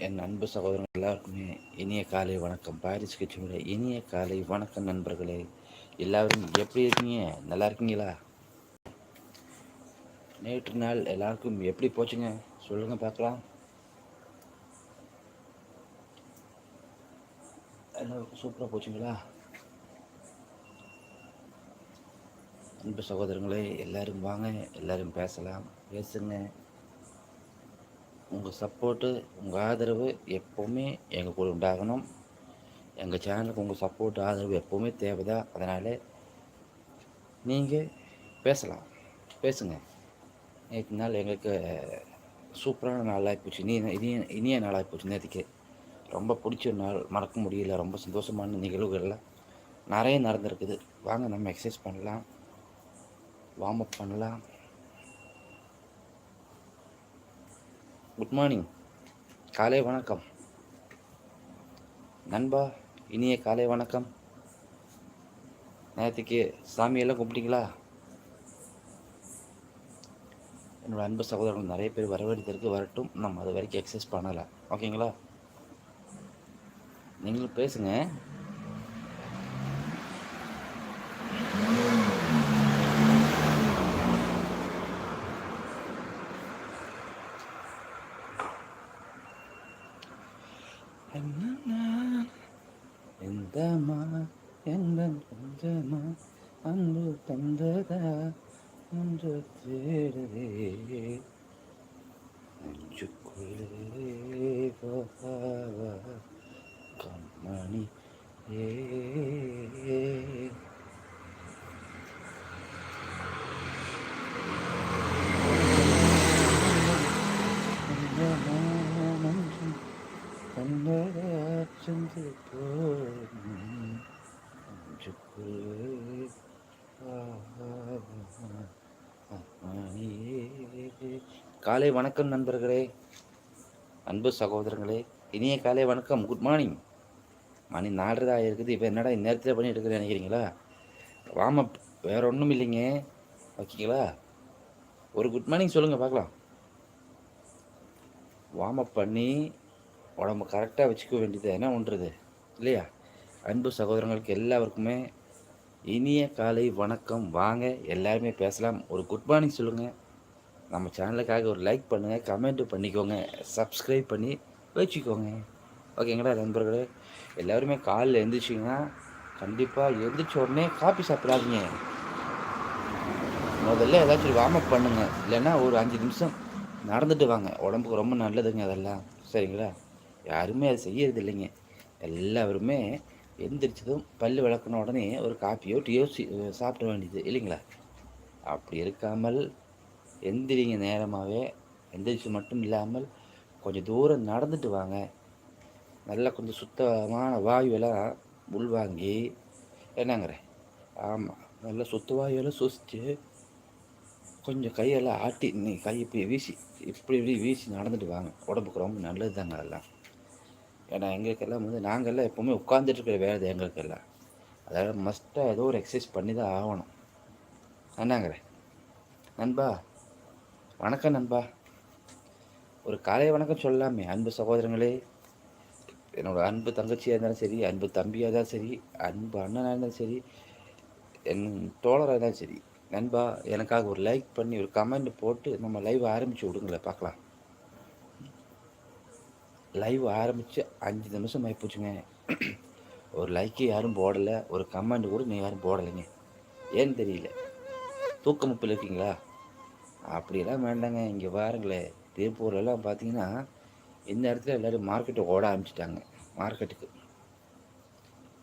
என் அன்பு சகோதரர்கள் எல்லாருக்குமே இனிய காலை வணக்கம். பாரிஸ் கட்சியுடைய இனிய காலை வணக்கம் நண்பர்களே. எல்லாரும் எப்படி இருக்கீங்க? நல்லா இருக்கீங்களா? நேற்று நாள் எல்லாருக்கும் எப்படி போச்சுங்க? சொல்லுங்க பார்க்கலாம். எல்லாருக்கும் சூப்பராக போச்சுங்களா? அன்பு சகோதரங்களே எல்லாரும் வாங்க எல்லாரும் பேசலாம். பேசுங்க. உங்கள் சப்போர்ட்டு உங்கள் ஆதரவு எப்போவுமே எங்கள் கூட உண்டாகணும். எங்கள் சேனலுக்கு உங்கள் சப்போர்ட் ஆதரவு எப்போவுமே தேவைதான். அதனால் நீங்கள் பேசலாம். பேசுங்க. நேற்று நாள் எங்களுக்கு சூப்பரான நாளாக போச்சு. இனிய இனிய இனிய நாளாக போச்சு நேற்றுக்கு ரொம்ப பிடிச்ச நாள். மறக்க முடியல. ரொம்ப சந்தோஷமான நிகழ்வுகள்லாம் நிறைய நடந்திருக்குது. வாங்க நம்ம எக்ஸசைஸ் பண்ணலாம். வார்ம் அப் பண்ணலாம். குட் மார்னிங் காலை வணக்கம். நண்பா இனிய காலை வணக்கம். நேற்றுக்கு சாமியெல்லாம் கும்பிட்டீங்களா? என்னோடய அன்பு சகோதரர்கள் நிறைய பேர் வரவேற்கிறதுக்கு வரட்டும். நம்ம அது வரைக்கும் எக்ஸசைஸ் பண்ணலை. ஓகேங்களா நீங்களும் பேசுங்க. எந்தமா எங்கள் கொஞ்சமா அன்பு தந்ததா? ஒன்று தேடுதே. நெஞ்சுக்குள்ளே போகாவா கண்மணி ஏ. கண்ணராச்சந்து காலை வணக்கம் நண்பர்களே அன்பு சகோதரங்களே இனிய காலை வணக்கம் குட் மார்னிங் மணி நாலரை இருக்குது இப்போ என்னடா இந்நேரத்தில் பண்ணி எடுக்கிறேன் நினைக்கிறீங்களா? வாமப் வேற ஒன்றும் இல்லைங்க. ஓகேங்களா? ஒரு குட் மார்னிங் சொல்லுங்கள் பார்க்கலாம். வார்ம் அப் பண்ணி உடம்பு கரெக்டாக வச்சுக்க வேண்டியது என்ன பண்ணுறது இல்லையா? அன்பு சகோதரங்களுக்கு எல்லாருக்குமே இனிய காலை வணக்கம். வாங்க எல்லாருமே பேசலாம். ஒரு குட் மார்னிங் சொல்லுங்கள் நம்ம சேனலுக்காக ஒரு லைக் பண்ணுங்கள் கமெண்ட் பண்ணிக்கோங்க சப்ஸ்கிரைப் பண்ணி வச்சுக்கோங்க. ஓகேங்களா நண்பர்களே? எல்லாருமே காலையில் எழுந்திரிச்சிங்கன்னா கண்டிப்பாக எழுந்திரிச்ச உடனே காப்பி சாப்பிடாதீங்க. முதல்ல ஏதாச்சும் வார்ம் அப் பண்ணுங்க. இல்லைன்னா ஒரு அஞ்சு நிமிஷம் நடந்துட்டு வாங்க. உடம்புக்கு ரொம்ப நல்லதுங்க அதெல்லாம். சரிங்களா? யாருமே அதை செய்யறது இல்லைங்க. எல்லாருமே எந்திரிச்சதும் பல் விளக்குன உடனே ஒரு காப்பியோ டீயோ சாப்பிட வேண்டியது இல்லைங்களா? அப்படி இருக்காமல் எந்திரிங்க நேரமாகவே எந்திரிச்சு மட்டும் இல்லாமல் கொஞ்சம் தூரம் நடந்துட்டு வாங்க. நல்லா கொஞ்சம் சுத்தமான வாயுவெல்லாம் உள்வாங்கி என்னங்கிறேன் ஆமாம் நல்லா சுத்த வாயுவெல்லாம் சுசிச்சு கொஞ்சம் கையெல்லாம் ஆட்டி நீ கை இப்படி வீசி இப்படி இப்படி வீசி நடந்துட்டு வாங்க. உடம்புக்கு ரொம்ப நல்லது தாங்க அதெல்லாம். ஏன்னா எங்களுக்கெல்லாம் வந்து நாங்கள்லாம் எப்போவுமே உட்காந்துட்டு வேறு வேலை எங்களுக்கெல்லாம். அதாவது மஸ்ட்டாக ஏதோ ஒரு எக்ஸசைஸ் பண்ணி தான் ஆகணும். என்னங்கிறேன் நண்பா வணக்கம் நண்பா. ஒரு காலை வணக்கம் சொல்லலாமே அன்பு சகோதரங்களே. என்னோட அன்பு தங்கச்சியாக இருந்தாலும் சரி அன்பு தம்பியாக இருந்தாலும் சரி அன்பு அண்ணனாக இருந்தாலும் சரி என் தோழராக இருந்தாலும் சரி. நண்பா எனக்காக ஒரு லைக் பண்ணி ஒரு கமெண்ட் போட்டு நம்ம லைவ் ஆரம்பித்து விடுங்களேன் பார்க்கலாம். லைவ் ஆரம்பித்து அஞ்சு நிமிஷம் ஆகிப்போச்சுங்க ஒரு லைக்கு யாரும் போடலை ஒரு கமெண்ட் கூட நீ யாரும் போடலைங்க. ஏன்னு தெரியல. தூக்கமுப்பில் இருக்கீங்களா? அப்படியெல்லாம் வேண்டாங்க. இங்கே பாருங்களேன் திருப்பூர்லலாம் பார்த்தீங்கன்னா இந்த இடத்துல எல்லோரும் மார்க்கெட்டை ஓட ஆரம்பிச்சிட்டாங்க. மார்க்கெட்டுக்கு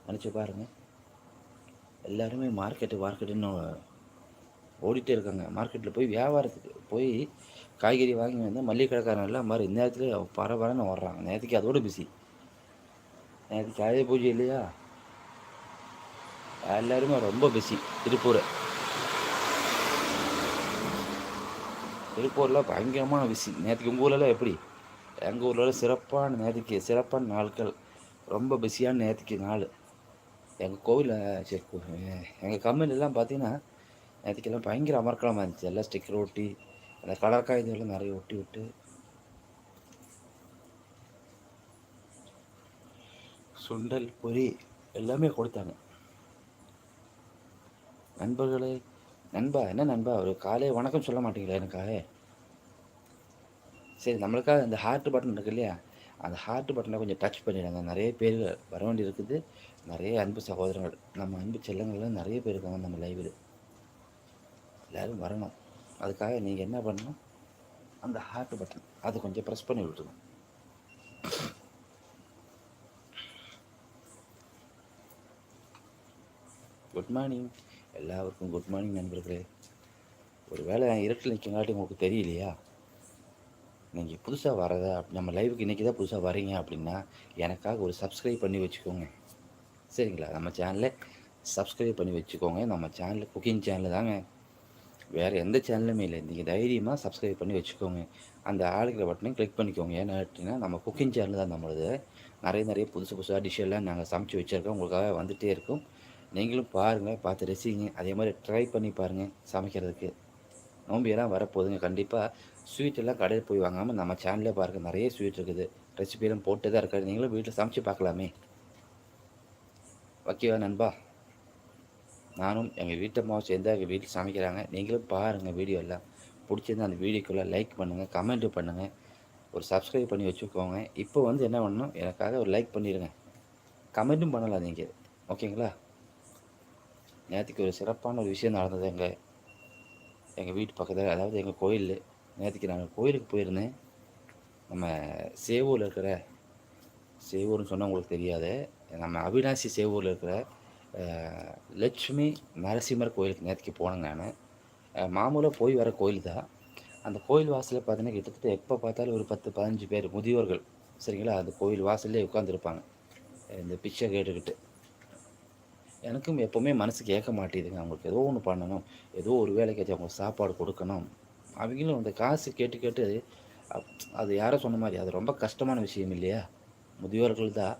நினச்சி பாருங்கள் எல்லாருமே மார்க்கெட்டு மார்க்கெட்டுன்னு ஓடிட்டே இருக்காங்க. மார்க்கெட்டில் போய் வியாபாரத்துக்கு போய் காய்கறி வாங்கி வந்தால் மல்லிகை கடைக்காரன் எல்லாம் மாதிரி இந்த நேரத்தில் பரபரன்னு ஓடுறாங்க நேற்றுக்கு அதோட பிஸி நேற்றுக்கு ஆயுத பூஜை இல்லையா? எல்லாருமே ரொம்ப பிஸி திருப்பூர். திருப்பூரில் பயங்கரமான பிஸி நேற்றுக்கு உங்கள் ஊர்லலாம் எப்படி? எங்கள் ஊரில் சிறப்பான நேற்றுக்கு சிறப்பான நாட்கள். ரொம்ப பிஸியான நேற்றுக்கு நாள். எங்கள் கோவிலில் சரி எங்கள் கம்பெனிலாம் பார்த்தீங்கன்னா நேற்றுக்கெல்லாம் பயங்கர அமர்க்கலமாக இருந்துச்சு. எல்லாம் ஸ்டிக்கர் ஓட்டி அந்த கலர் இதெல்லாம் நிறைய ஒட்டி விட்டு சுண்டல் பொரி எல்லாமே கொடுத்தாங்க. நண்பர்களே நண்பா என்ன நண்பா ஒரு காலே வணக்கம் சொல்ல மாட்டீங்களா எனக்காக? சரி நம்மளுக்காக இந்த ஹார்ட் பட்டன் இருக்கு இல்லையா? அந்த ஹார்ட் பட்டனை கொஞ்சம் டச் பண்ணிடுங்க. நிறைய பேர் வர வேண்டி இருக்குது. நிறைய அன்பு சகோதரங்கள் நம்ம அன்பு செல்லங்கள்லாம் நிறைய பேர் இருக்காங்க நம்ம லைவில் எல்லோரும் வரணும். அதுக்காக நீங்கள் என்ன பண்ணணும்? அந்த ஹார்ட் பட்டன் அதை கொஞ்சம் ப்ரெஸ் பண்ணி விட்டுருங்க. குட் மார்னிங் எல்லாருக்கும் குட் மார்னிங் நண்பர்களே. ஒரு வேளை இருட்டில் நிற்கங்காட்டி உங்களுக்கு தெரியலையா? நீங்கள் புதுசாக வரதா நம்ம லைவுக்கு இன்றைக்கி தான் புதுசாக வரீங்க அப்படின்னா எனக்காக ஒரு சப்ஸ்கிரைப் பண்ணி வச்சுக்கோங்க. சரிங்களா? நம்ம சேனலில் சப்ஸ்கிரைப் பண்ணி வச்சுக்கோங்க. நம்ம சேனலில் குக்கிங் சேனல் தாங்க வேறு எந்த சேனலுமே இல்லை. நீங்கள் தைரியமாக சப்ஸ்கிரைப் பண்ணி வச்சுக்கோங்க. அந்த ஆளுக்கிற பட்டனையும் கிளிக் பண்ணிக்கோங்க. ஏன்னா நம்ம குக்கிங் சேனல் தான் நம்மளது. நிறைய நிறைய புதுசு புதுசாக டிஷ் எல்லாம் நாங்கள் சமைச்சு வச்சுருக்கோம். உங்களுக்காக வந்துகிட்டே இருக்கும். நீங்களும் பாருங்கள் பார்த்து ரசிங்க. அதே மாதிரி ட்ரை பண்ணி பாருங்கள் சமைக்கிறதுக்கு. நோம்பியெல்லாம் வரப்போகுதுங்க. கண்டிப்பாக ஸ்வீட் எல்லாம் கடையில் போய் வாங்காமல் நம்ம சேனலில் பாருங்கள் நிறைய ஸ்வீட் இருக்குது. ரெசிபியெல்லாம் போட்டு தான் இருக்காது நீங்களும் வீட்டில் சமைச்சு பார்க்கலாமே. ஓகேவா நண்பா? நானும் எங்கள் வீட்டம்மாவும் சேர்ந்து எங்கள் வீட்டில் சமைக்கிறாங்க. நீங்களும் பாருங்கள் வீடியோ எல்லாம். பிடிச்சிருந்தா அந்த வீடியோக்குள்ளே லைக் பண்ணுங்கள் கமெண்ட்டு பண்ணுங்கள் ஒரு சப்ஸ்கிரைப் பண்ணி வச்சுக்கோங்க. இப்போ வந்து என்ன பண்ணணும்? எனக்காக ஒரு லைக் பண்ணிடுங்க கமெண்ட்டும் பண்ணலாம் நீங்கள் ஓகேங்களா நேற்றுக்கு ஒரு சிறப்பான ஒரு விஷயம் நடந்தது எங்கள் எங்கள் வீட்டு பக்கத்தில். அதாவது எங்கள் கோயில் நேற்றுக்கு நாங்கள் கோயிலுக்கு போயிருந்தேன். நம்ம சேவூரில் இருக்கிற சேவூர்னு சொன்னால் உங்களுக்கு தெரியாது. நம்ம அவினாசி சேவூரில் இருக்கிற லட்சுமி நரசிம்மர் கோயிலுக்கு நேற்றுக்கு போனேங்க நான். மாமூலாக போய் வர கோயில் தான். அந்த கோயில் வாசலில் பார்த்தீங்கன்னா கிட்டத்தட்ட எப்போ பார்த்தாலும் ஒரு பத்து பதினஞ்சு பேர் முதியோர்கள் சரிங்களா? அந்த கோயில் வாசல்லே உட்காந்துருப்பாங்க இந்த பிச்சை கேட்டுக்கிட்டு. எனக்கும் எப்போவுமே மனசு கேட்க மாட்டேதுங்க. அவங்களுக்கு ஏதோ ஒன்று பண்ணணும். ஏதோ ஒரு வேலைக்கு அவங்க சாப்பாடு கொடுக்கணும். அவங்களும் அந்த காசு கேட்டு கேட்டு அது யாரோ சொன்ன மாதிரி அது ரொம்ப கஷ்டமான விஷயம் இல்லையா? முதியோர்கள் தான்.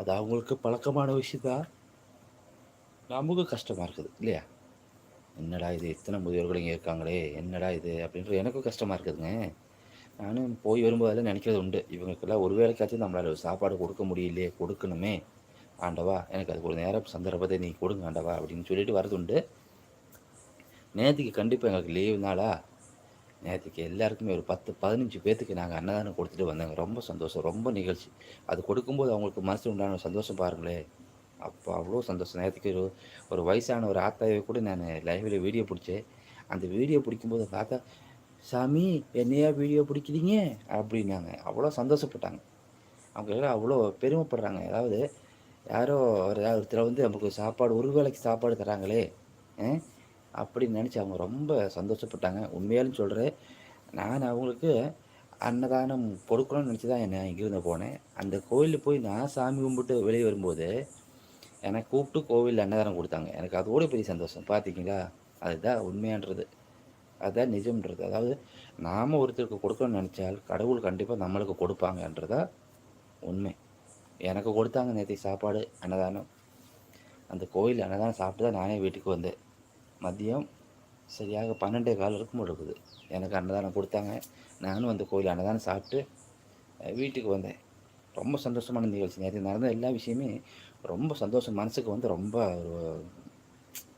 அது அவங்களுக்கு பழக்கமான விஷயம் தான். நமக்கு கஷ்டமாக இருக்குது இல்லையா? என்னடா இது இத்தனை முதியோர்கள் இங்கே இருக்காங்களே என்னடா இது அப்படின்ற எனக்கும் கஷ்டமாக இருக்குதுங்க. நானும் போய் வரும்போதெல்லாம் நினைக்கிறது உண்டு. இவங்களுக்கெல்லாம் ஒரு வேலைக்காச்சும் நம்மளால் சாப்பாடு கொடுக்க முடியலையே கொடுக்கணுமே. ஆண்டவா எனக்கு அதுக்கு ஒரு நேரம் சந்தர்ப்பத்தை நீ கொடுங்க ஆண்டவா அப்படின்னு சொல்லிட்டு வரது உண்டு. நேற்றுக்கு கண்டிப்பாக எங்களுக்கு லீவு நாளா? நேற்றுக்கு எல்லாருக்குமே ஒரு பத்து பதினஞ்சு பேர்த்துக்கு நாங்கள் அன்னதானம் கொடுத்துட்டு வந்தாங்க. ரொம்ப சந்தோஷம் ரொம்ப நிகழ்ச்சி. அது கொடுக்கும்போது அவங்களுக்கு மனசு உண்டான சந்தோஷம் பாருங்களேன். அப்போ அவ்வளோ சந்தோஷம். நேரத்துக்கு ஒரு ஒரு வயசான ஒரு ஆத்தாவை கூட நான் லைவில் வீடியோ பிடிச்சேன். அந்த வீடியோ பிடிக்கும்போது பார்த்தா சாமி என்னையா வீடியோ பிடிக்கிறீங்க? அப்படின்னாங்க. அவ்வளோ சந்தோஷப்பட்டாங்க. அவங்க எல்லாம் அவ்வளோ பெருமைப்படுறாங்க. அதாவது யாரோ ஒரு ஒருத்தர் வந்து நமக்கு சாப்பாடு ஒரு வேலைக்கு சாப்பாடு தராங்களே அப்படின்னு நினச்சி அவங்க ரொம்ப சந்தோஷப்பட்டாங்க. உண்மையாலும் சொல்கிறேன் நான் அவங்களுக்கு அன்னதானம் கொடுக்கணும்னு நினச்சி தான் என்ன இங்கேருந்து போனேன். அந்த கோயிலில் போய் நான் சாமி கும்பிட்டு வெளியே வரும்போது என்னை கூப்பிட்டு கோவிலில் அன்னதானம் கொடுத்தாங்க. எனக்கு அதோட பெரிய சந்தோஷம். பார்த்தீங்களா அதுதான் உண்மையான்றது. அதுதான் நிஜம்ன்றது. அதாவது நாம் ஒருத்தருக்கு கொடுக்கணும்னு நினச்சால் கடவுள் கண்டிப்பாக நம்மளுக்கு கொடுப்பாங்கன்றதா உண்மை. எனக்கு கொடுத்தாங்க நேற்று சாப்பாடு அன்னதானம். அந்த கோயில் அன்னதானம் சாப்பிட்டு தான் நானே வீட்டுக்கு வந்தேன். மதியம் சரியாக பன்னெண்டே கால் இருக்கும் இருக்குது. எனக்கு அன்னதானம் கொடுத்தாங்க. நானும் அந்த கோயில் அன்னதானம் சாப்பிட்டு வீட்டுக்கு வந்தேன். ரொம்ப சந்தோஷமான நிகழ்ச்சி. நேற்று நடந்த எல்லா விஷயமே ரொம்ப சந்தோஷம். மனசுக்கு வந்து ரொம்ப ஒரு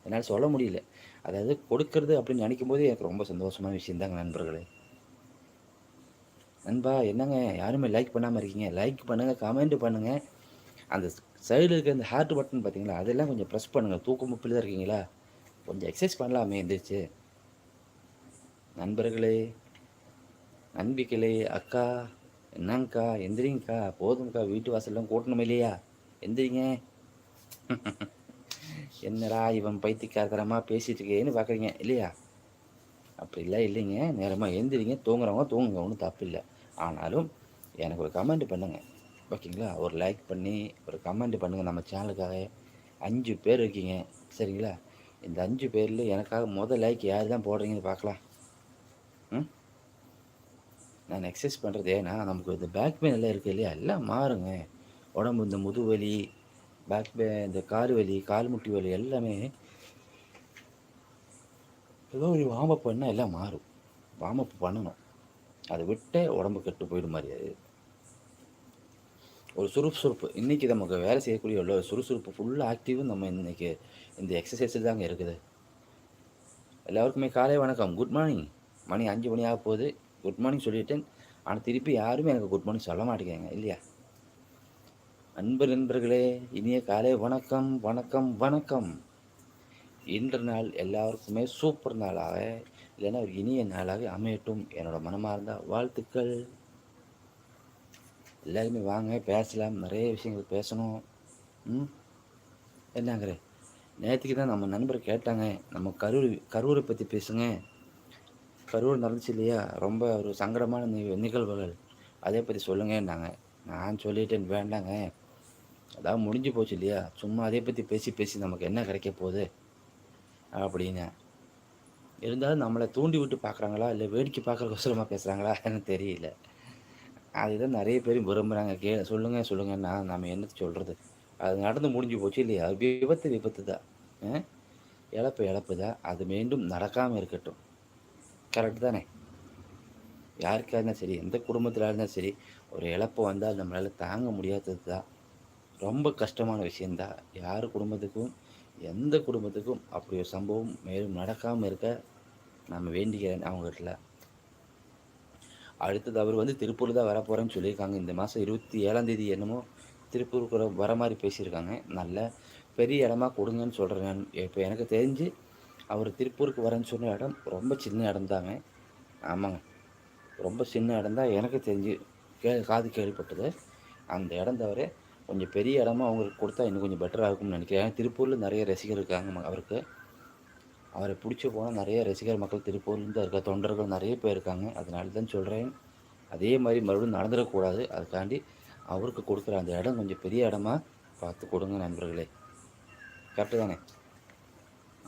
என்னால் சொல்ல முடியல. அதாவது கொடுக்கறது அப்படின்னு நினைக்கும் போது எனக்கு ரொம்ப சந்தோஷமான விஷயம் தாங்க நண்பர்களே. நண்பா என்னங்க? யாருமே லைக் பண்ணாமல் இருக்கீங்க. லைக் பண்ணுங்கள் கமெண்ட் பண்ணுங்கள் அந்த சைடில் இருக்க அந்த ஹார்ட் பட்டன் பார்த்தீங்களா? அதெல்லாம் கொஞ்சம் ப்ரெஸ் பண்ணுங்கள் தூக்கம் முப்பில் தான் இருக்கீங்களா? கொஞ்சம் எக்ஸசைஸ் பண்ணலாமே எந்திரிச்சு. நண்பர்களே நண்பிகளே அக்கா என்னங்கக்கா எந்திரிங்கக்கா போதும்க்கா வீட்டு வாசல்லாம் கூட்டணும் இல்லையா? எந்திரிங்க. என்னடா இவன் பைத்தியக்காரத்தனமாக பேசிகிட்டு இருக்கேன்னு பார்க்குறீங்க இல்லையா? அப்படி இல்லை இல்லைங்க. நேரமாக எழுந்திரிங்க தூங்குறவங்க தூங்குங்க. ஒன்றும் தப்பு இல்லை. ஆனாலும் எனக்கு ஒரு கமெண்ட் பண்ணுங்கள் ஓகேங்களா? ஒரு லைக் பண்ணி ஒரு கமெண்ட் பண்ணுங்கள் நம்ம சேனலுக்காக அஞ்சு பேர் இருக்கீங்க. சரிங்களா? இந்த அஞ்சு பேரில் எனக்காக முதல் லைக் யார் தான் போடுறீங்கன்னு பார்க்கலாம். ம்? நான் எக்ஸசைஸ் பண்ணுறது ஏன்னா நமக்கு இந்த பேக் பெயின் எல்லாம் இருக்குது இல்லையா? எல்லாம் மாறுங்க. உடம்பு இந்த முதுவலி பேக் பே இந்த கார் வலி கால் முட்டி வலி எல்லாமே ஏதோ ஒரு வார்ம் பண்ணால் எல்லாம் மாறும். வார்ம் பண்ணணும். அதை விட்டே உடம்பு கெட்டு போயிடும் மாதிரி அது. ஒரு சுறுசுறுப்பு. இன்றைக்கி நமக்கு வேலை செய்யக்கூடிய உள்ள சுறுசுறுப்பு ஃபுல்லாக ஆக்டிவும் நம்ம இன்றைக்கி இந்த எக்ஸசைஸில் தாங்க இருக்குது. எல்லாருக்குமே காலை வணக்கம். குட் மார்னிங் மணி அஞ்சு மணி ஆக போகுது. குட் மார்னிங் சொல்லிட்டேன். ஆனால் திருப்பி யாருமே எனக்கு குட் மார்னிங் சொல்ல மாட்டேங்கிறாங்க. இல்லையா? அன்பு நண்பர்களே இனிய காலை வணக்கம் வணக்கம் வணக்கம். இன்று நாள் எல்லாருக்குமே சூப்பர் நாளாக இல்லைன்னா ஒரு இனிய நாளாக அமையட்டும். என்னோட மனமார்ந்த வாழ்த்துக்கள். எல்லாருமே வாங்க பேசலாம் நிறைய விஷயங்கள் பேசணும். ம்? என்னங்கிற? நேற்றுக்கு தான் நம்ம நண்பர் கேட்டாங்க. நம்ம கரூர் கரூரை பற்றி பேசுங்க. கரூர் நடந்துச்சு இல்லையா? ரொம்ப ஒரு சங்கடமான நிகழ்வுகள். அதை பற்றி சொல்லுங்கன்னாங்க. நான் சொல்லிட்டேன் வேண்டாங்க. அதாவது முடிஞ்சு போச்சு இல்லையா? சும்மா அதே பற்றி பேசி பேசி நமக்கு என்ன கிடைக்க போகுது? அப்படின்னு. இருந்தாலும் நம்மளை தூண்டி விட்டு பார்க்குறாங்களா? இல்லை வேடிக்கை பார்க்குறக்கோசரமாக பேசுகிறாங்களா எனக்கு தெரியல. அதுதான் நிறைய பேர் விரும்புகிறாங்க கே சொல்லுங்கள் சொல்லுங்கன்னா நம்ம என்ன சொல்கிறது அது நடந்து முடிஞ்சு போச்சு இல்லையா? அது விபத்து விபத்து தான். இழப்பு இழப்பு தான். அது மீண்டும் நடக்காமல் இருக்கட்டும். கரெக்டு தானே? யாருக்காக இருந்தால் சரி எந்த குடும்பத்தில் இருந்தால் சரி ஒரு இழப்பு வந்தால் நம்மளால் தாங்க முடியாதது தான். ரொம்ப கஷ்டமான விஷயந்தான் யார் குடும்பத்துக்கும் எந்த குடும்பத்துக்கும் அப்படி ஒரு சம்பவம் மேலும் நடக்காமல் இருக்க நம்ம வேண்டிக்கிறேன் அவங்ககிட்ட அடுத்தது அவர் வந்து திருப்பூர் தான் வரப்போகிறேன்னு சொல்லியிருக்காங்க. இந்த மாதம் இருபத்தி ஏழாம் தேதி என்னமோ திருப்பூருக்கு வர மாதிரி பேசியிருக்காங்க. நல்ல பெரிய இடமா கொடுங்கன்னு சொல்கிறேன் இப்போ எனக்கு தெரிஞ்சு அவர் திருப்பூருக்கு வரேன்னு சொன்ன இடம் ரொம்ப சின்ன இடம் தாங்க ஆமாங்க. ரொம்ப சின்ன இடம் தான் எனக்கு தெரிஞ்சு. கே காது கேள்விப்பட்டது. அந்த இடம் தவிர கொஞ்சம் பெரிய இடமா அவங்களுக்கு கொடுத்தா இன்னும் கொஞ்சம் பெட்டராக இருக்கும்னு நினைக்கிறேன். திருப்பூரில் நிறைய ரசிகர் இருக்காங்க அவருக்கு. அவரை பிடிச்சி போனால் நிறைய ரசிகர் மக்கள் திருப்பூர்லேருந்து இருக்க தொண்டர்கள் நிறைய பேர் இருக்காங்க. அதனால தான் சொல்கிறேன் அதே மாதிரி மறுபடியும் நடந்துடக்கூடாது. அதுக்காண்டி அவருக்கு கொடுக்குற அந்த இடம் கொஞ்சம் பெரிய இடமா பார்த்து கொடுங்க நண்பர்களே. கரெக்டு தானே?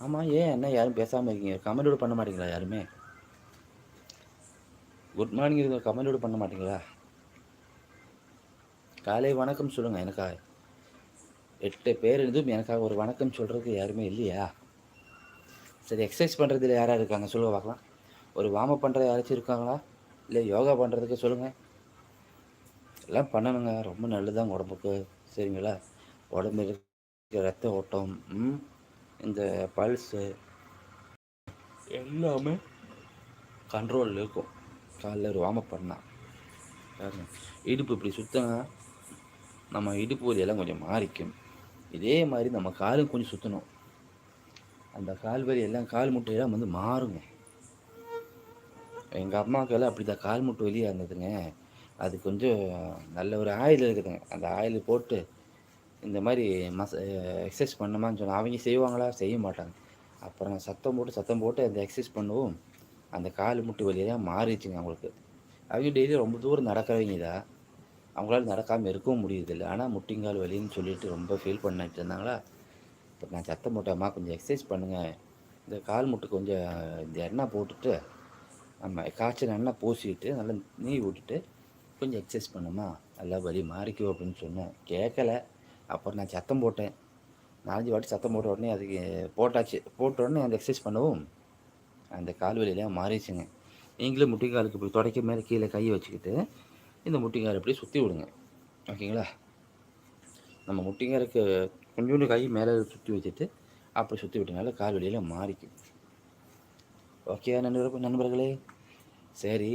ஆமாம் ஏன் என்ன யாரும் பேசாமல் இருக்கீங்க? கமெண்ட் பண்ண மாட்டீங்களா யாருமே? குட் மார்னிங் இருக்க கமெண்ட் பண்ண மாட்டீங்களா? காலை வணக்கம் சொல்லுங்கள் எனக்காக. எட்டு பேர் இருந்தும் எனக்காக ஒரு வணக்கம் சொல்கிறதுக்கு யாருமே இல்லையா? சரி எக்ஸசைஸ் பண்ணுறதுல யாராக இருக்காங்க? சொல்லுங்கள் பார்க்கலாம். ஒரு வார்ம் அப் பண்ணுற யாராச்சும் இருக்காங்களா? இல்லை யோகா பண்ணுறதுக்கு சொல்லுங்கள் எல்லாம் பண்ணணுங்க. ரொம்ப நல்லதுதான் உடம்புக்கு. சரிங்களா? உடம்பு இருக்க ரத்த ஓட்டம் இந்த பல்ஸு எல்லாமே கண்ட்ரோலில் இருக்கும். காலைல ஒரு வார்ம் அப் பண்ணால் இடுப்பு இப்படி சுத்தங்க நம்ம இடுப்பு வலியெல்லாம் கொஞ்சம் மாறிக்கும். இதே மாதிரி நம்ம காலும் கொஞ்சம் சுற்றணும் அந்த கால் வலி எல்லாம் கால் முட்டையெல்லாம் வந்து மாறுங்க. எங்கள் அம்மாவுக்கெல்லாம் அப்படி தான் கால் முட்டை வலியாக இருந்ததுங்க. அது கொஞ்சம் நல்ல ஒரு ஆயில் இருக்குதுங்க. அந்த ஆயில் போட்டு இந்த மாதிரி மச எக்ஸசைஸ் பண்ணமான்னு சொன்னால் அவங்க செய்வாங்களா? செய்ய மாட்டாங்க. அப்புறம் சத்தம் போட்டு சத்தம் போட்டு அந்த எக்ஸசைஸ் பண்ணுவோம். அந்த கால் முட்டு வலியெல்லாம் மாறிடுச்சுங்க அவங்களுக்கு. அவங்க டெய்லி ரொம்ப தூரம் நடக்கிறவங்க தான். அவங்களால நடக்காமல் இருக்கவும் முடியுதில்லை ஆனால் முட்டிங்கால் வலின்னு சொல்லிட்டு ரொம்ப ஃபீல் பண்ணிட்டு இருந்தாங்களா? இப்போ நான் சத்தம் போட்டேம்மா கொஞ்சம் எக்ஸசைஸ் பண்ணுங்கள் இந்த கால் முட்டு கொஞ்சம் இந்த எண்ணெய் போட்டுட்டு நம்ம காய்ச்சல் எண்ணெய் பூசிட்டு நல்லா நீ விட்டுட்டு கொஞ்சம் எக்ஸசைஸ் பண்ணுமா நல்லா வலி மாறிக்கும் அப்படின்னு சொன்னேன். கேட்கல. அப்புறம் நான் சத்தம் போட்டேன். நாலஞ்சு வாட்டி சத்தம் போட்ட உடனே அதுக்கு போட்டாச்சு. போட்ட உடனே அந்த எக்ஸசைஸ் பண்ணவும் அந்த கால் வலியெல்லாம் மாறிடுச்சுங்க. நீங்களும் முட்டிக்காலுக்கு இப்படி தொடக்க மேலே கீழே கையை வச்சுக்கிட்டு இந்த முட்டிங்காரை இப்படி சுற்றி விடுங்க. ஓகேங்களா? நம்ம முட்டிங்காருக்கு கொஞ்சோண்டு கை மேலே சுற்றி வச்சுட்டு அப்படி சுற்றி விட்டனால கால் வழியில் மாறிக்கும் ஓகே நண்பர் நண்பர்களே. சரி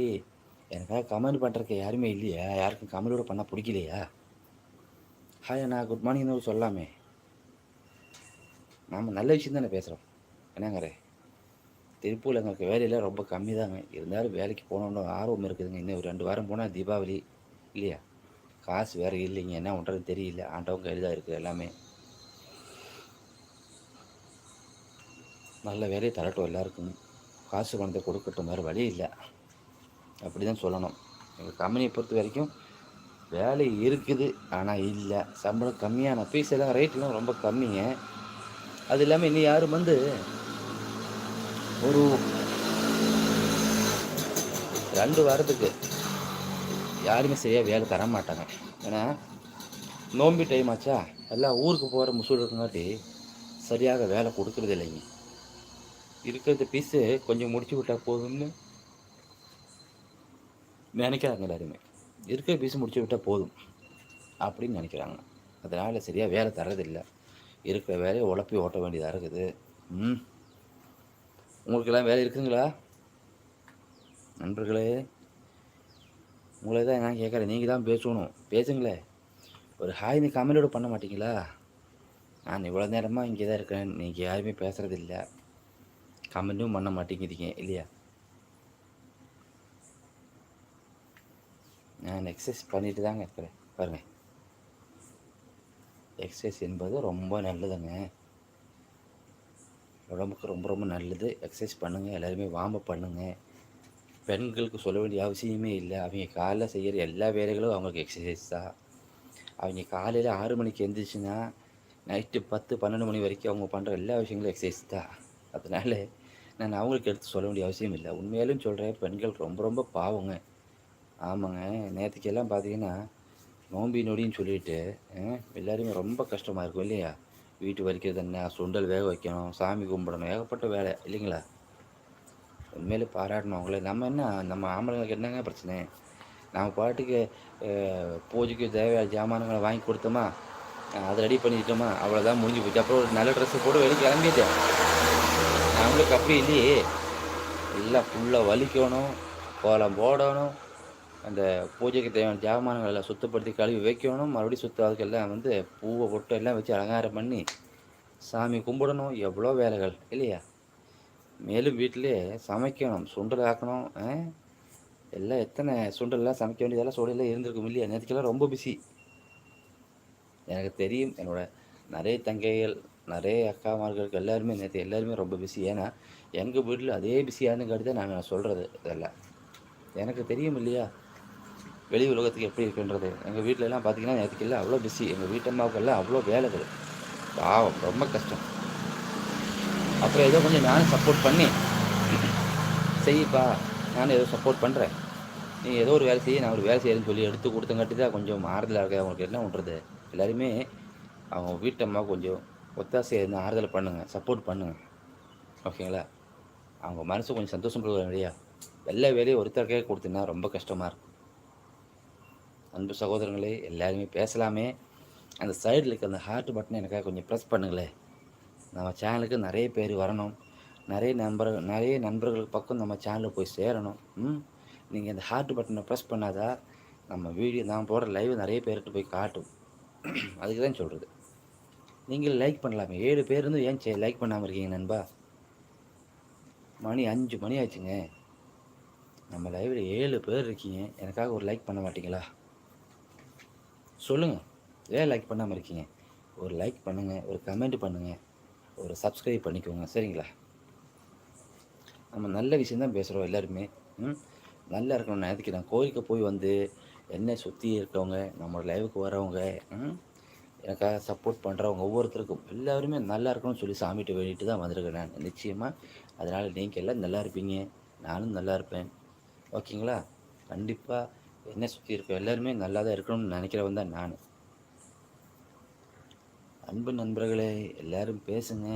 எனக்காக கமெண்ட் பண்ணுறதுக்கு யாருமே இல்லையா? யாருக்கும் கமெண்டோட பண்ணால் பிடிக்கலையா? ஹாய் அண்ணா குட் மார்னிங் சொல்லாமே நாம் நல்ல விஷயம் தானே பேசுகிறோம் என்னங்கிறேன் திருப்பூரில் எங்களுக்கு வேலையெல்லாம் ரொம்ப கம்மி தாங்க இருந்தாலும் வேலைக்கு போகணுன்னு ஆர்வம் இருக்குதுங்க. இன்னும் ஒரு ரெண்டு வாரம் போனால் தீபாவளி இல்லையா? காசு வேறு இல்லைங்க. என்ன பண்ணுறதுன்னு தெரியல. ஆண்டவங்க கையில் தான் இருக்குது எல்லாமே. நல்ல வேலையை தரட்டும் எல்லாருக்கும். காசு பணத்தை கொடுக்கட்டும். வேறு வழி இல்லை. அப்படி தான் சொல்லணும். எங்கள் கம்பெனியை பொறுத்த வரைக்கும் வேலை இருக்குது ஆனால் இல்லை. சம்பளம் கம்மியான ஃபீஸ் எல்லாம் ரேட்லாம் ரொம்ப கம்மிங்க. அது இல்லாமல் இன்னும் யாரும் வந்து ஒரு ரெண்டு வாரத்துக்கு யாருமே சரியாக வேலை தர மாட்டாங்க ஏன்னா நோம்பி டைம் ஆச்சா? எல்லாம் ஊருக்கு போகிற முசூல் இருக்குங்காட்டி சரியாக வேலை கொடுக்கறது இல்லைங்க இருக்கிறத பீஸு கொஞ்சம் முடிச்சு விட்டால் போதும்னு நினைக்கிறாங்க எல்லாருமே. இருக்கிற பீஸு முடிச்சு விட்டால் போதும் அப்படின்னு நினைக்கிறாங்க. அதனால் சரியாக வேலை தரதில்லை இருக்கிற வேலையை உழப்பி ஓட்ட வேண்டியதாக இருக்குது. ம். உங்களுக்கெல்லாம் வேலை இருக்குதுங்களா நண்பர்களே உங்களை தான் நான் கேட்குறேன். நீங்கள் தான் பேசணும். பேசுங்களே. ஒரு ஹாய் நீ கமெண்டோட பண்ண மாட்டிங்களா? நான் இவ்வளோ நேரமாக இங்கே தான் இருக்கேன் நீங்கள் யாருமே பேசுகிறதில்ல கமெண்ட்டும் பண்ண மாட்டேங்கிறீங்க இல்லையா? நான் எக்ஸசைஸ் பண்ணிட்டு தாங்க இருக்கிறேன். பாருங்கள் எக்ஸசைஸ் என்பது ரொம்ப நல்லதுங்க. உடம்புக்கு ரொம்ப ரொம்ப நல்லது. எக்ஸசைஸ் பண்ணுங்கள் எல்லாருமே வார்ம் பண்ணுங்கள் பெண்களுக்கு சொல்ல வேண்டிய அவசியமே இல்லை. அவங்க காலைல செய்கிற எல்லா வேலைகளும் அவங்களுக்கு எக்ஸசைஸ் தான். அவங்க காலையில் ஆறு மணிக்கு எழுந்திரிச்சுன்னா நைட்டு பத்து பன்னெண்டு மணி வரைக்கும் அவங்க பண்ணுற எல்லா விஷயங்களும் எக்ஸசைஸ் தான். அதனால் நான் அவங்களுக்கு எடுத்து சொல்ல வேண்டிய அவசியம் இல்லை. உண்மையாலும் சொல்கிறேன் பெண்கள் ரொம்ப ரொம்ப பாவங்க. ஆமாங்க. நேற்றுக்கெல்லாம் பார்த்தீங்கன்னா நோம்பி நொடின்னு சொல்லிட்டு எல்லோருமே எல்லாருமே ரொம்ப கஷ்டமாக இருக்கும் இல்லையா? வீட்டு வலிக்கிறது என்ன? சுண்டல் வேக வைக்கணும். சாமி கும்பிடணும். ஏகப்பட்ட வேலை. இல்லைங்களா? உண்மையிலே பாராட்டணும் அவங்களே. நம்ம என்ன? நம்ம ஆம்பளைங்களுக்கு என்னங்க பிரச்சனை? நம்ம பாட்டுக்கு பூஜைக்கு தேவையான ஜாமானங்களை வாங்கி கொடுத்தோமா? அதை ரெடி பண்ணிக்கிட்டோமா அவ்வளோதான் முடிஞ்சு போச்சு. அப்புறம் ஒரு நல்ல ட்ரெஸ்ஸை போட்டு வெளியே கிளம்பிட்டேன். நம்மளுக்கு அப்படி இல்லையே. எல்லாம் ஃபுல்லாக வலிக்கணும். கோலம் போடணும். அந்த பூஜைக்கு தேவையான ஜாமான்கள் எல்லாம் சுத்தப்படுத்தி கழுவி வைக்கணும். மறுபடியும் சுத்த அதுக்கெல்லாம் வந்து பூவை பொட்டு எல்லாம் வச்சு அலங்காரம் பண்ணி சாமி கும்பிடணும். எவ்வளோ வேலைகள் இல்லையா? மேலும் வீட்டிலே சமைக்கணும். சுண்டல் ஆக்கணும் எல்லாம் எத்தனை சுண்டல்லாம் சமைக்க வேண்டியதெல்லாம் சூழலில் இருந்திருக்கும் இல்லையா? நேற்றுக்கெல்லாம் ரொம்ப பிஸி எனக்கு தெரியும் என்னோட நிறைய தங்கைகள் நிறைய அக்காமார்களுக்கு எல்லாருமே நேற்று எல்லாருமே ரொம்ப பிஸி ஏன்னா எங்கள் வீட்டில் அதே பிஸியானு தான் நாங்கள் சொல்கிறது இதெல்லாம். எனக்கு தெரியும் இல்லையா? வெளி உலகத்துக்கு எப்படி இருக்குன்றது? எங்கள் வீட்டிலலாம் பார்த்தீங்கன்னா எனக்கு இல்லை அவ்வளோ பிஸி எங்கள் வீட்டம்மாவுக்கெல்லாம் அவ்வளோ வேலைகள். பாவம் ரொம்ப கஷ்டம். அப்புறம் ஏதோ கொஞ்சம் நானும் சப்போர்ட் பண்ணி செய்யப்பா நானும் ஏதோ சப்போர்ட் பண்ணுறேன் நீ ஏதோ ஒரு வேலை செய்ய நான் ஒரு வேலை செய்யறேன்னு சொல்லி எடுத்து கொடுத்தங்காட்டி தான் கொஞ்சம் ஆறுதலாக இருக்கு அவங்களுக்கு என்ன பண்ணுறது எல்லாருமே அவங்க வீட்டம்மா கொஞ்சம் ஒத்தாசையாக இருந்து ஆறுதல் பண்ணுங்கள் சப்போர்ட் பண்ணுங்கள் ஓகேங்களா அவங்க மனசு கொஞ்சம் சந்தோஷப்படுவாங்க இல்லையா? எல்லா வேலையும் ஒருத்தருக்கே கொடுத்தீங்கன்னா ரொம்ப கஷ்டமாக இருக்கும். அன்பு சகோதரங்களே எல்லாருமே பேசலாமே. அந்த சைடில் இருக்க அந்த ஹார்ட் பட்டனை எனக்காக கொஞ்சம் ப்ரெஸ் பண்ணுங்களேன். நம்ம சேனலுக்கு நிறைய பேர் வரணும். நிறைய நண்பர்கள் நிறைய நண்பர்களுக்கு பக்கம் நம்ம சேனலில் போய் சேரணும். ம்? நீங்கள் இந்த ஹார்ட் பட்டனை ப்ரெஸ் பண்ணாதா நம்ம வீடியோ நான் போடுற லைவ் நிறைய பேர்கிட்ட போய் காட்டும். அதுக்கு தான் சொல்கிறது நீங்கள் லைக் பண்ணலாமே. ஏழு பேர் இருந்து ஏன் லைக் பண்ணாமல் இருக்கீங்க நண்பா? மணி அஞ்சு மணி ஆச்சுங்க. நம்ம லைவில் ஏழு பேர் இருக்கீங்க. எனக்காக ஒரு லைக் பண்ண மாட்டீங்களா? சொல்லுங்கள் ஏன் லைக் பண்ணாமல் இருக்கீங்க? ஒரு லைக் பண்ணுங்கள் ஒரு கமெண்ட் பண்ணுங்கள் ஒரு சப்ஸ்கிரைப் பண்ணிக்கோங்க. சரிங்களா? நம்ம நல்ல விஷயந்தான் பேசுகிறோம் எல்லாருமே. ம்? நல்லா இருக்கணும் நினைக்கிறேன். நான் கோயிலுக்கு போய் வந்து என்னை சுற்றி இருக்கவங்க நம்ம லைவுக்கு வரவங்க ம்? எனக்காக சப்போர்ட் பண்ணுறவங்க ஒவ்வொருத்தருக்கும் எல்லாருமே நல்லா இருக்கணும்னு சொல்லி சாமிகிட்ட வேண்டிட்டு தான் வந்திருக்கேன் நான். நிச்சயமாக அதனால் நீங்கள் எல்லாம் நல்லா இருப்பீங்க. நானும் நல்லா இருப்பேன். ஓகேங்களா கண்டிப்பாக என்னை சுற்றி இருக்க எல்லாருமே நல்லா தான் இருக்கணும்னு நினைக்கிறவன் தான் நான். அன்பு நண்பர்களே எல்லாரும் பேசுங்க.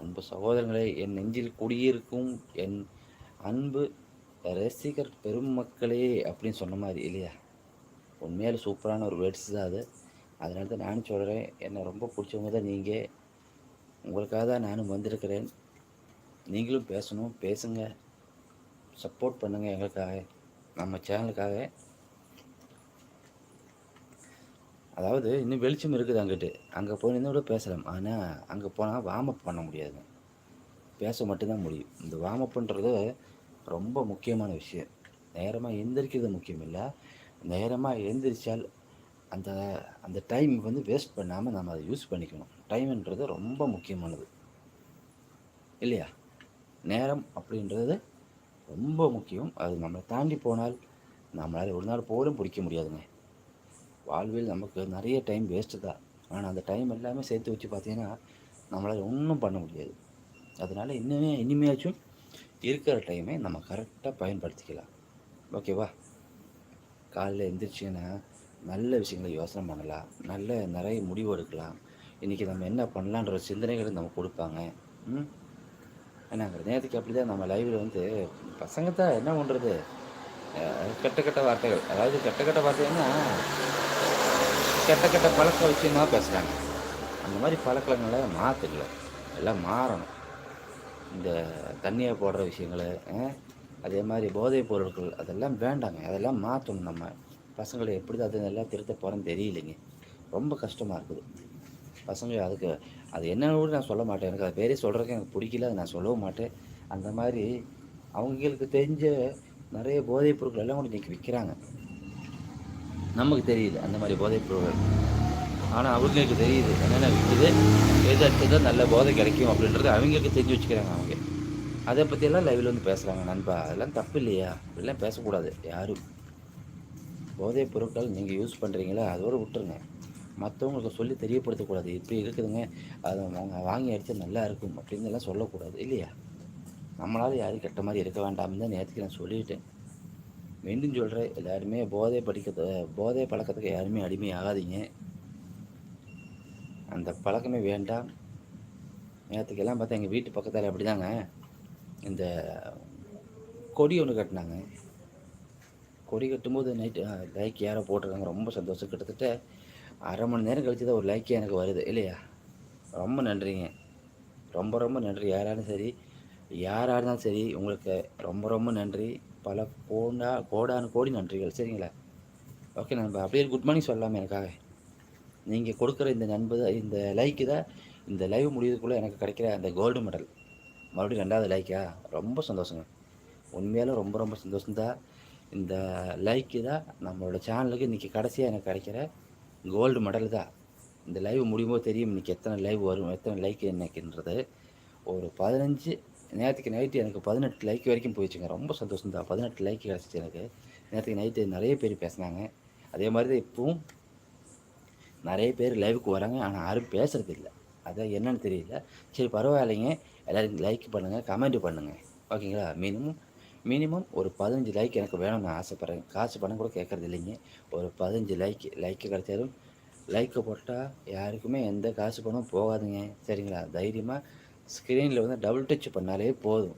அன்பு சகோதரங்களே என் நெஞ்சில் குடியிருக்கும் என் அன்பு ரசிகர் பெருமக்களே அப்படின்னு சொன்ன மாதிரி இல்லையா? உண்மையால சூப்பரான ஒரு வேர்ட்ஸ் தான் அது. அதனால தான் நானும் சொல்கிறேன் என்னை ரொம்ப பிடிச்சவங்க தான் நீங்கள் உங்களுக்காக தான் நானும் வந்திருக்கிறேன். நீங்களும் பேசணும் பேசுங்க. சப்போர்ட் பண்ணுங்கள் எங்களுக்காக. நம்ம சேனலுக்காக. அதாவது இன்னும் வெளிச்சம் இருக்குது அங்கிட்டு. அங்கே போய் கூட பேசலாம். ஆனால் அங்கே போனால் வார்ம் அப் பண்ண முடியாது. பேச மட்டும்தான் முடியும். இந்த வார்ம் அப்புன்றது ரொம்ப முக்கியமான விஷயம். நேரமாக எந்திரிக்கிறது முக்கியம் இல்லை. நேரமாக எந்திரிச்சால் அந்த அந்த டைம் வந்து வேஸ்ட் பண்ணாமல் நம்ம அதை யூஸ் பண்ணிக்கணும். டைம்ன்றது ரொம்ப முக்கியமானது. இல்லையா? நேரம் அப்படின்றது ரொம்ப முக்கியம். அது நம்மளை தாண்டி போனால் நம்மளால் ஒரு நாள் போலும் பிடிக்க முடியாதுங்க. வாழ்வில் நமக்கு நிறைய டைம் வேஸ்ட்டு தான். ஆனால் அந்த டைம் எல்லாமே சேர்த்து வச்சு பார்த்தீங்கன்னா நம்மளால் ஒன்றும் பண்ண முடியாது. அதனால் இன்னுமே இனிமையாச்சும் இருக்கிற டைமை நம்ம கரெக்டாக பயன்படுத்திக்கலாம். ஓகேவா காலைல எழுந்திரிச்சிங்கன்னா நல்ல விஷயங்களை யோசனை பண்ணலாம். நல்ல நிறைய முடிவு எடுக்கலாம். இன்றைக்கி நம்ம என்ன பண்ணலான்ற சிந்தனைகளை நம்ம கொடுப்பாங்க. ம்? ஏன்னா நேற்றுக்கு அப்படி தான் நம்ம லைவில் வந்து பசங்க தான் என்ன பண்ணுறது கெட்ட கெட்ட வார்த்தைகள். அதாவது கெட்ட கெட்ட வார்த்தைன்னா கெட்ட கெட்ட பழக்க விஷயம் பேசுகிறாங்க அந்த மாதிரி பழக்கங்களை மாற்றுக்கல எல்லாம் மாறணும். இந்த தண்ணியை போடுற விஷயங்களை அதே மாதிரி போதைப் பொருட்கள் அதெல்லாம் வேண்டாங்க. அதெல்லாம் மாற்றணும் நம்ம. பசங்களை எப்படி அது அதெல்லாம் திருத்த போகிறேன்னு தெரியலைங்க. ரொம்ப கஷ்டமாக இருக்குது. பசங்க அதுக்கு அது என்னன்னு கூட நான் சொல்ல மாட்டேன். எனக்கு அது பேரே சொல்கிறதுக்கு எனக்கு பிடிக்கல. அதை நான் சொல்லவும் மாட்டேன். அந்த மாதிரி அவங்களுக்கு தெரிஞ்ச நிறைய போதைப் பொருட்கள் எல்லாம் கூட இன்றைக்கி விற்கிறாங்க நமக்கு தெரியுது அந்த மாதிரி போதைப் பொருட்கள். ஆனால் அவங்களுக்கு தெரியுது என்னென்ன விற்குது எது அடுத்தது நல்ல போதை கிடைக்கும் அப்படின்றது அவங்களுக்கு தெரிஞ்சு வச்சுக்கிறாங்க அவங்க. அதை பற்றியெல்லாம் லைவில் வந்து பேசுகிறாங்க நண்பா. அதெல்லாம் தப்பு இல்லையா? அப்படிலாம் பேசக்கூடாது. யாரும். போதைப் பொருட்கள் நீங்கள் யூஸ் பண்ணுறீங்களா அதோடு விட்டுருங்க. மற்றவங்களுக்கு சொல்லி தெரியப்படுத்தக்கூடாது. இப்படி இருக்குதுங்க. அதை அவங்க வாங்கி அடித்தா நல்லா இருக்கும் அப்படின்னு எல்லாம் சொல்லக்கூடாது. இல்லையா? நம்மளால் யாரும் கெட்ட மாதிரி இருக்க வேண்டாம்னு தான் நேற்றுக்கு நான் சொல்லிட்டேன். மீண்டும் சொல்கிறேன் எல்லாருமே போதை படிக்கிறது போதை பழக்கத்துக்கு யாருமே அடிமை ஆகாதீங்க. அந்த பழக்கமே வேண்டாம். நேற்றுக்கெல்லாம் பார்த்தா எங்கள் வீட்டு பக்கத்தில் அப்படி தாங்க இந்த கொடி ஒன்று கட்டினாங்க. கொடி கட்டும்போது நைட்டு லைக் யாரோ போட்டிருக்காங்க. ரொம்ப சந்தோஷம். கிட்டத்தட்ட அரை மணி நேரம் கழித்து தான் ஒரு லைக்கே எனக்கு வருது இல்லையா? ரொம்ப நன்றிங்க. ரொம்ப ரொம்ப நன்றி. யாராலும் சரி யாராக இருந்தாலும் சரி உங்களுக்கு ரொம்ப ரொம்ப நன்றி. பல கோண்டா கோடான கோடி நன்றிகள் சரிங்களா? ஓகே நண்பா அப்படியே குட் மார்னிங் சொல்லலாமே எனக்காக. நீங்கள் கொடுக்குற இந்த நண்பு இந்த லைக்கு தான் இந்த லைவ் முடியறதுக்குள்ளே எனக்கு கிடைக்கிற அந்த கோல்டு மெடல் மறுபடியும் ரெண்டாவது லைக்கா ரொம்ப சந்தோஷங்க. உண்மையாலும் ரொம்ப ரொம்ப சந்தோஷம்தான். இந்த லைக்கு தான் நம்மளோட சேனலுக்கு இன்றைக்கி கடைசியாக எனக்கு கிடைக்கிற கோல்டு மெடல் தான். இந்த லைவ் முடியும்போது தெரியும் இன்றைக்கி எத்தனை லைவ் வரும் எத்தனை லைக் என்னைக்குன்றது. ஒரு பதினஞ்சு நேற்றுக்கு நைட்டு எனக்கு பதினெட்டு லைக் வரைக்கும் போயிடுச்சுங்க. ரொம்ப சந்தோஷம் தான். பதினெட்டு லைக் கிடச்சிச்சு எனக்கு. நேற்றுக்கு நைட்டு நிறைய பேர் பேசினாங்க. அதே மாதிரி தான் இப்போவும் நிறைய பேர் லைவுக்கு வராங்க. ஆனால் யாரும் பேசுகிறது இல்லை. அதான் என்னன்னு தெரியல. சரி பரவாயில்லைங்க. எல்லோரும் லைக் பண்ணுங்கள் கமெண்ட் பண்ணுங்கள் ஓகேங்களா? மினிமம் மினிமம் ஒரு பதினஞ்சு லைக் எனக்கு வேணும்னு ஆசைப்பட்றேன். காசு பணம் கூட கேட்குறது இல்லைங்க. ஒரு பதினஞ்சு லைக் லைக்கு கிடைச்சாலும் லைக்கை போட்டால் யாருக்குமே எந்த காசு பணம் போகாதுங்க. சரிங்களா? தைரியமாக ஸ்க்ரீனில் வந்து டபுள் டச் பண்ணாலே போதும்.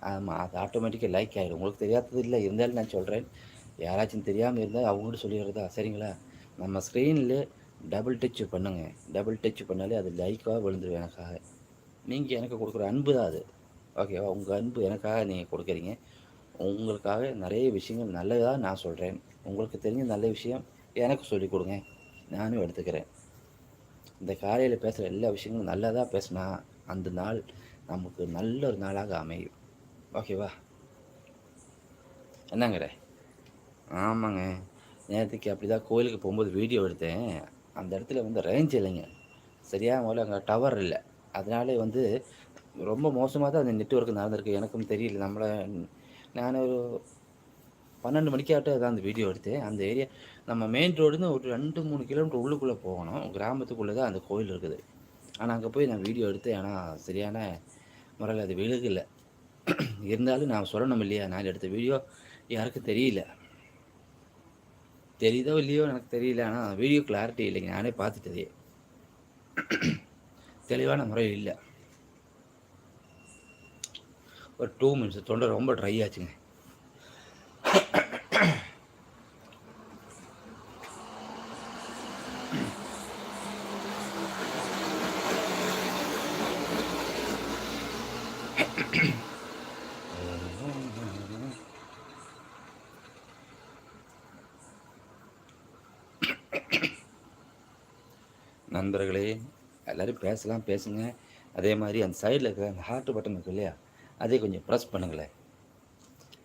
ஆமாம் அது ஆட்டோமேட்டிக்காக லைக் ஆகிடும் உங்களுக்கு தெரியாதது இல்லை. இருந்தாலும் நான் சொல்கிறேன் யாராச்சும் தெரியாமல் இருந்தால் அவங்கள்ட்ட சொல்லிடுறதா? சரிங்களா? நம்ம ஸ்க்ரீனில் டபுள் டச் பண்ணுங்கள் டபுள் டச் பண்ணாலே அது லைக்காக விழுந்துடும் எனக்காக. நீங்கள் எனக்கு கொடுக்குற அன்பு தான் அது. ஓகேவா உங்கள் அன்பு எனக்காக நீங்கள் கொடுக்குறீங்க. உங்களுக்காக நிறைய விஷயங்கள் நல்லதாக நான் சொல்கிறேன் உங்களுக்கு தெரிஞ்ச நல்ல விஷயம் எனக்கு சொல்லிக் கொடுங்க. நானும் எடுத்துக்கிறேன். இந்த காலையில் பேசுகிற எல்லா விஷயங்களும் நல்லதாக பேசினா அந்த நாள் நமக்கு நல்ல ஒரு நாளாக அமையும். ஓகேவா என்னங்கிற? ஆமாங்க. நேற்றுக்கு அப்படி தான் கோயிலுக்கு போகும்போது வீடியோ எடுத்தேன். அந்த இடத்துல வந்து ரேஞ்ச் இல்லைங்க. சரியாக முதல்ல அங்கே டவர் இல்லை. அதனாலே வந்து ரொம்ப மோசமாக தான் அந்த நெட்ஒர்க் நடந்திருக்கு. எனக்கும் தெரியல. நம்மளை நான் ஒரு பன்னெண்டு மணிக்காட்ட தான் அந்த வீடியோ எடுத்தேன். அந்த ஏரியா நம்ம மெயின் ரோடுன்னு ஒரு ரெண்டு மூணு கிலோமீட்டர் உள்ளுக்குள்ளே போகணும். கிராமத்துக்குள்ளே தான் அந்த கோயில் இருக்குது. ஆனால் அங்கே போய் நான் வீடியோ எடுத்தேன். ஆனால் சரியான முறையில் அது விழுகலை. இருந்தாலும் நான் சொல்லணும் இல்லையா? நான் எடுத்த வீடியோ யாருக்கும் தெரியல. தெரியுதோ இல்லையோ எனக்கு தெரியல. ஆனால் வீடியோ கிளாரிட்டி இல்லைங்க. நானே பார்த்துட்டதே. தெளிவான முறை இல்லை. ஒரு டூ மினிட்ஸ் தொண்டை ரொம்ப ட்ரை ஆச்சுங்க. நண்பர்களே எல்லோரும் பேசலாம் பேசுங்க. அதே மாதிரி அந்த சைடில் இருக்கிற அந்த ஹார்ட் பட்டன் இருக்கு இல்லையா? அதை கொஞ்சம் ப்ரெஸ் பண்ணுங்களேன்.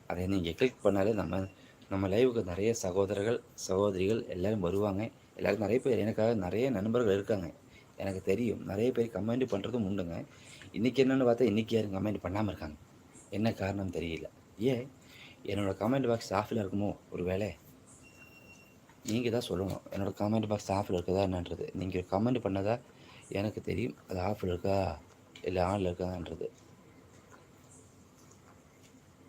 அதை நீங்கள் கிளிக் பண்ணாலே நம்ம நம்ம லைவுக்கு நிறைய சகோதரர்கள் சகோதரிகள் எல்லோரும் வருவாங்க. எல்லோரும் நிறைய பேர் எனக்காக நிறைய நண்பர்கள் இருக்காங்க. எனக்கு தெரியும். நிறைய பேர் கமெண்ட் பண்ணுறதும் உண்டுங்க. இன்றைக்கி என்னென்னு பார்த்தா இன்றைக்கி யாரும் கமெண்ட் பண்ணாமல் இருக்காங்க. என்ன காரணம் தெரியல. ஏன்? என்னோடய கமெண்ட் பாக்ஸ் ஆஃபில் இருக்குமோ? ஒரு வேலை நீங்கள் தான் சொல்லணும். என்னோடய கமெண்ட் பாக்ஸ் ஆஃபில் இருக்குதா என்னன்றது. நீங்கள் கமெண்ட் பண்ணதா எனக்கு தெரியும். அது ஆஃபில் இருக்கா? இல்லை ஆனில் இருக்கான்றது